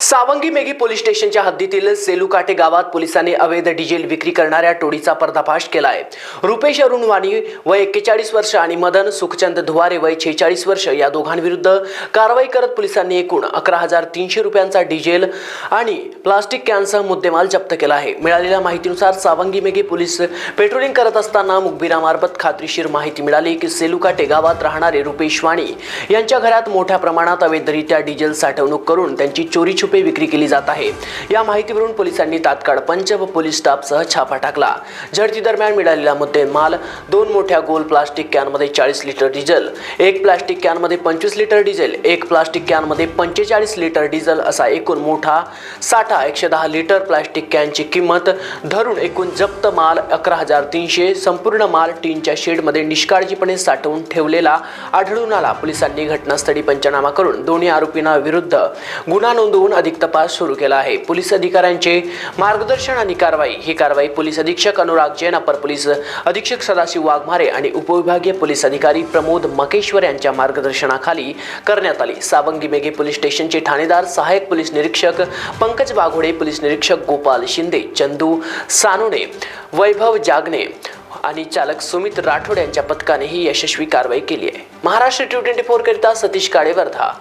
Sawangi Meghi police स्टेशनच्या हद्दीतील सेलुकाटे गावात पोलिसांनी अवैध डिझेल विक्री करणाऱ्या टोळीचा पर्दाफाश केला आहे रुपेश अरुण वाणी वय एक्केचाळीस वर्ष आणि मदन सुखचंद धुवारे वय छेचाळीस वर्ष या दोघांविरुद्ध कारवाई करत पोलिसांनी एकूण अकरा हजार तीनशे रुपयांचा डिझेल आणि प्लास्टिक कॅनसह मुद्देमाल जप्त केला आहे. मिळालेल्या माहितीनुसार सावंगी मेघी पोलीस पेट्रोलिंग करत असताना मुखबिरामार्फत खात्रीशीर माहिती मिळाली की सेलुकाटे गावात राहणारे रुपेश वाणी यांच्या घरात मोठ्या प्रमाणात अवैधरित्या डिझेल साठवणूक करून त्यांची चोरी रुपये विक्री केली जात आहे. या माहितीवरून पोलिसांनी तात्काळ पंच व पोलीस स्टाफसह छापा टाकला. झडती दरम्यान मिळालेला मुद्देमाल दोन मोठ्या गोल प्लास्टिक कॅनमध्ये चाळीस लिटर डिझेल एक प्लास्टिक कॅनमध्ये पंचवीस लिटर डिझेल एक प्लास्टिक कॅनमध्ये पंचेचाळीस लिटर डिझेल असा एकूण मोठा साठा एकशे दहा लिटर प्लास्टिक कॅनची किंमत धरून एकूण जप्त माल अकरा हजार तीनशे संपूर्ण माल टीनच्या शेडमध्ये निष्काळजीपणे साठवून ठेवलेला आढळून आला. पोलिसांनी घटनास्थळी पंचनामा करून दोन्ही आरोपींना विरुद्ध गुन्हा नोंदवून अधिक तपास सुरू केला आहे. पोलीस अधिकाऱ्यांचे मार्गदर्शन आणि कारवाई. ही कारवाई पोलीस अधीक्षक अनुराग जैन अपर पोलीस अधीक्षक सदाशिव वाघमारे आणि उपविभागीय पोलीस अधिकारी प्रमोद मकेश्वर यांच्या मार्गदर्शनाखाली करण्यात आली. सावंगी मेघे पोलीस स्टेशनचे ठाणेदार सहाय्यक पोलीस निरीक्षक पंकज वाघोडे पोलीस निरीक्षक गोपाल शिंदे चंदू सानोने वैभव जागणे आणि चालक सुमित राठोड यांच्या पथकाने ही यशस्वी कारवाई केली आहे. महाराष्ट्र ट्यू ट्वेंटी फोर करिता सतीश काळे वर्धा